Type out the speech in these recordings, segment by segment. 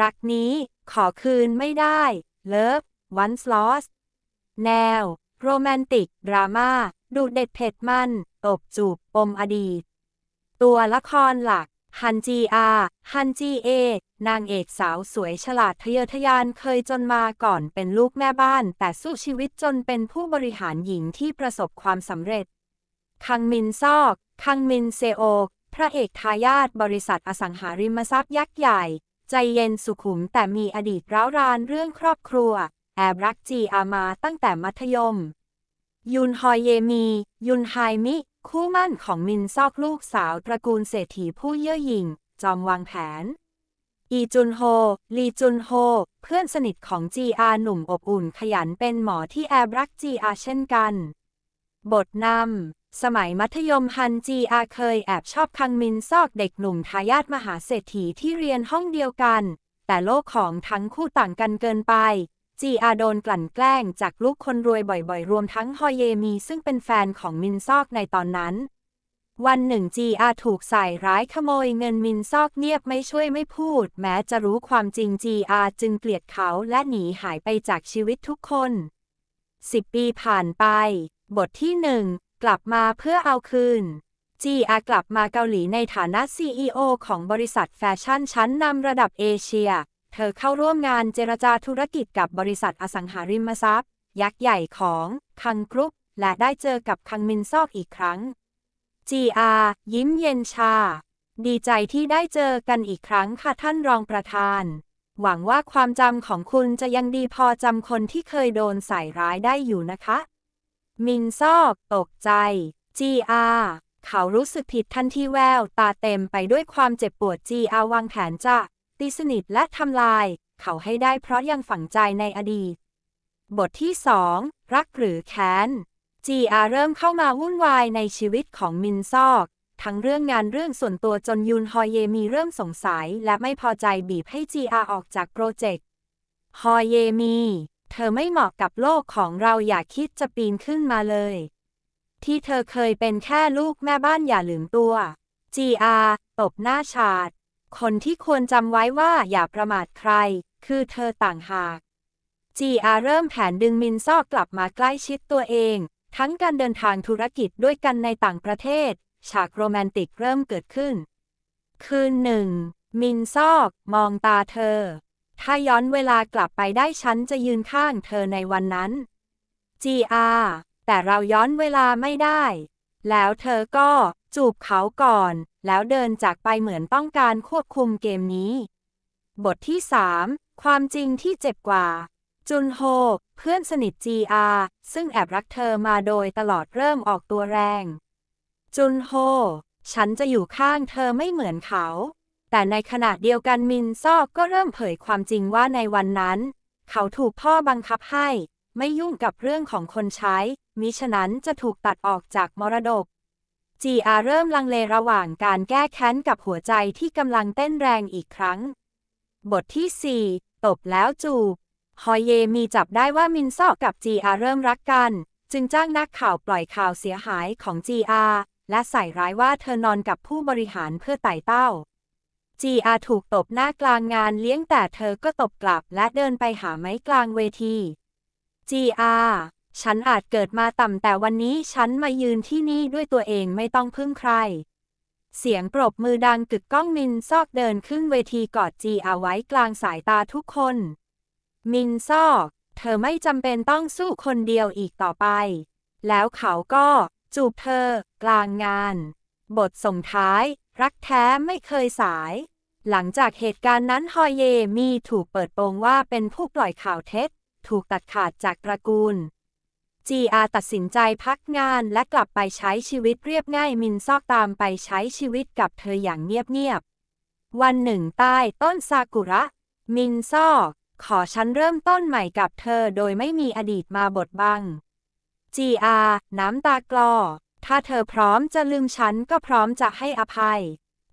รักนี้ขอคืนไม่ได้ Love Once Lost แนว โรแมนติก ดราม่า ดูเด็ดเผ็ดมันตบจูบปมอดีต ตัวละครหลัก ฮันจีอาฮันจีเอ นางเอกสาวสวยฉลาดทะเยอทะยานเคยจนมาก่อนเป็นลูกแม่บ้าน แต่สู้ชีวิตจนเป็นผู้บริหารหญิงที่ประสบความสำเร็จ คังมินซอก คังมินเซโอพระเอกทายาทบริษัทอสังหาริมทรัพย์ยักษ์ใหญ่ ใจเย็นสุขุมแต่มีอดีตร้าวรานเรื่องครอบครัว แอบรักจีอามาตั้งแต่มัธยม ยุนฮอยเยมี ยุนไฮมิ คู่มั่นของมินซอกลูกสาวตระกูลเศรษฐีผู้เย่อหยิ่ง จอมวางแผน อีจุนโฮ ลีจุนโฮ เพื่อนสนิทของจีอาหนุ่มอบอุ่นขยันเป็นหมอที่แอบรักจีอาเช่นกัน บทนำ สมัยมัธยมฮันจีอาเคยแอบชอบคังมินซอกเด็กหนุ่มทายาทมหาเศรษฐีที่เรียนห้องเดียวกัน แต่โลกของทั้งคู่ต่างกันเกินไป จีอาโดนกลั่นแกล้งจากลูกคนรวยบ่อยๆ รวมทั้งฮอยเยมีซึ่งเป็นแฟนของมินซอกในตอนนั้น วันหนึ่งจีอาถูกใส่ร้ายขโมยเงินมินซอกเงียบไม่ช่วยไม่พูด แม้จะรู้ความจริงจีอาจึงเกลียดเขาและหนีหายไปจากชีวิตทุกคนสิบปีผ่านไป บทที่หนึ่ง กลับมาเพื่อเอาคืนจีอากลับมาเกาหลีในฐานะ CEO ของบริษัทแฟชั่นชั้นนำระดับเอเชีย เธอเข้าร่วมงานเจรจาธุรกิจกับบริษัทอสังหาริมทรัพย์ ยักษ์ใหญ่ของคังกรุ๊ปและได้เจอกับคังมินซอกอีกครั้งจีอายิ้มเย็นชา ดีใจที่ได้เจอกันอีกครั้งค่ะท่านรองประธาน หวังว่าความจำของคุณจะยังดีพอจำคนที่เคยโดนใส่ร้ายได้อยู่นะคะ มินซอก ตกใจ จีอาเขารู้สึกผิดทันทีแวว ตาเต็มไปด้วยความเจ็บปวดจีอาวางแผนจะตีสนิทและทำลาย เขาให้ได้เพราะยังฝังใจในอดีต บทที่สองรักหรือแค้นจีอาเริ่มเข้ามาวุ่นวายในชีวิตของมินซอก ทั้งเรื่องงานเรื่องส่วนตัวจนยุนฮอยเยมีเริ่มสงสัย และไม่พอใจบีบให้จีอาออกจากโปรเจกต์ฮอยเยมี เธอไม่เหมาะกับโลกของเราอย่าคิดจะปีนขึ้นมาเลย ที่เธอเคยเป็นแค่ลูกแม่บ้านอย่าลืมตัวจีอาตบหน้าฉาดคนที่ควรจำไว้ว่าอย่าประมาทใคร คือเธอต่างหากจีอาเริ่มแผนดึงมินซอกกลับมาใกล้ชิดตัวเอง ทั้งการเดินทางธุรกิจด้วยกันในต่างประเทศ ฉากโรแมนติกเริ่มเกิดขึ้น คืนหนึ่ง มินซอก มองตาเธอ ถ้าย้อนเวลากลับไปได้ฉันจะยืนข้างเธอในวันนั้นจีอาแต่เราย้อนเวลาไม่ได้ แล้วเธอก็จูบเขาก่อน แล้วเดินจากไปเหมือนต้องการควบคุมเกมนี้ บทที่ 3 ความจริงที่เจ็บกว่า จุนโฮ เพื่อนสนิทจีอาซึ่งแอบรักเธอมาโดยตลอดเริ่มออกตัวแรง จุนโฮ ฉันจะอยู่ข้างเธอไม่เหมือนเขา แต่ในขณะเดียวกันมินซอกก็เริ่มเผยความจริงว่าในวันนั้น เขาถูกพ่อบังคับให้ ไม่ยุ่งกับเรื่องของคนใช้ มิฉะนั้นจะถูกตัดออกจากมรดก จีอาเริ่มลังเลระหว่างการแก้แค้นกับหัวใจที่กำลังเต้นแรงอีกครั้ง บทที่ 4 ตบแล้วจูบ ฮอยเยมีจับได้ว่ามินซอกกับจีอาเริ่มรักกัน จึงจ้างนักข่าวปล่อยข่าวเสียหายของจีอาและใส่ร้ายว่าเธอนอนกับผู้บริหารเพื่อไต่เต้า จีอาถูกตบหน้ากลางงานเลี้ยงแต่เธอก็ตบกลับและเดินไปหาไม้กลางเวทีจีอาฉันอาจเกิดมาต่ำแต่วันนี้ฉันมายืนที่นี่ด้วยตัวเองไม่ต้องพึ่งใคร เสียงปรบมือดังกึกก้องมินซอกเดินขึ้นเวทีกอดจีอาไว้กลางสายตาทุกคน มินซอก เธอไม่จำเป็นต้องสู้คนเดียวอีกต่อไป แล้วเขาก็ จูบเธอ กลางงาน บทส่งท้าย รักแท้ไม่เคยสาย หลังจากเหตุการณ์นั้นฮอยเยมีถูกเปิดโปงว่าเป็นผู้ปล่อยข่าวเท็จ ถูกตัดขาดจากตระกูลจีอาตัดสินใจพักงานและกลับไปใช้ชีวิตเรียบง่ายมินซอกตามไปใช้ชีวิตกับเธออย่างเงียบๆ วันหนึ่งใต้ต้นซากุระ มินซอก ขอฉันเริ่มต้นใหม่กับเธอโดยไม่มีอดีตมาบดบังจีอาน้ำตากลอ ถ้าเธอพร้อมจะลืมฉันก็พร้อมจะให้อภัย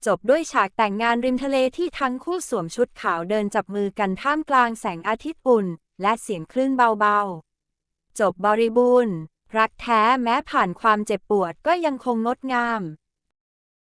จบด้วยฉากแต่งงานริมทะเลที่ทั้งคู่สวมชุดขาวเดินจับมือกันท่ามกลางแสงอาทิตย์อุ่น และเสียงคลื่นเบาๆ จบบริบูรณ์ รักแท้แม้ผ่านความเจ็บปวดก็ยังคงงดงาม